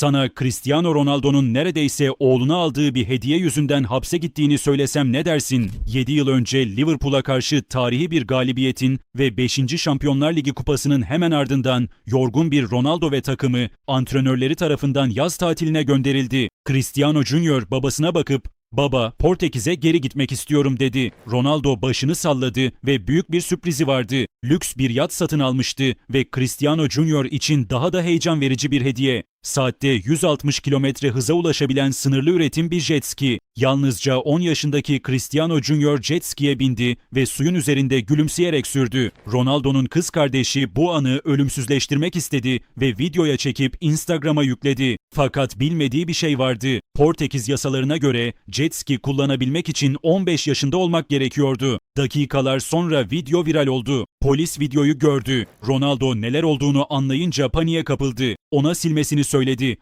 Sana Cristiano Ronaldo'nun neredeyse oğluna aldığı bir hediye yüzünden hapse gittiğini söylesem ne dersin? 7 yıl önce Liverpool'a karşı tarihi bir galibiyetin ve 5. Şampiyonlar Ligi kupasının hemen ardından yorgun bir Ronaldo ve takımı antrenörleri tarafından yaz tatiline gönderildi. Cristiano Junior babasına bakıp Baba, Portekiz'e geri gitmek istiyorum dedi. Ronaldo başını salladı ve büyük bir sürprizi vardı. Lüks bir yat satın almıştı ve Cristiano Junior için daha da heyecan verici bir hediye. Saatte 160 kilometre hıza ulaşabilen sınırlı üretim bir jet ski. Yalnızca 10 yaşındaki Cristiano Junior jet ski'ye bindi ve suyun üzerinde gülümseyerek sürdü. Ronaldo'nun kız kardeşi bu anı ölümsüzleştirmek istedi ve videoya çekip Instagram'a yükledi. Fakat bilmediği bir şey vardı. Portekiz yasalarına göre jet ski kullanabilmek için 15 yaşında olmak gerekiyordu. Dakikalar sonra video viral oldu. Polis videoyu gördü. Ronaldo neler olduğunu anlayınca paniğe kapıldı. Ona silmesini söyledi.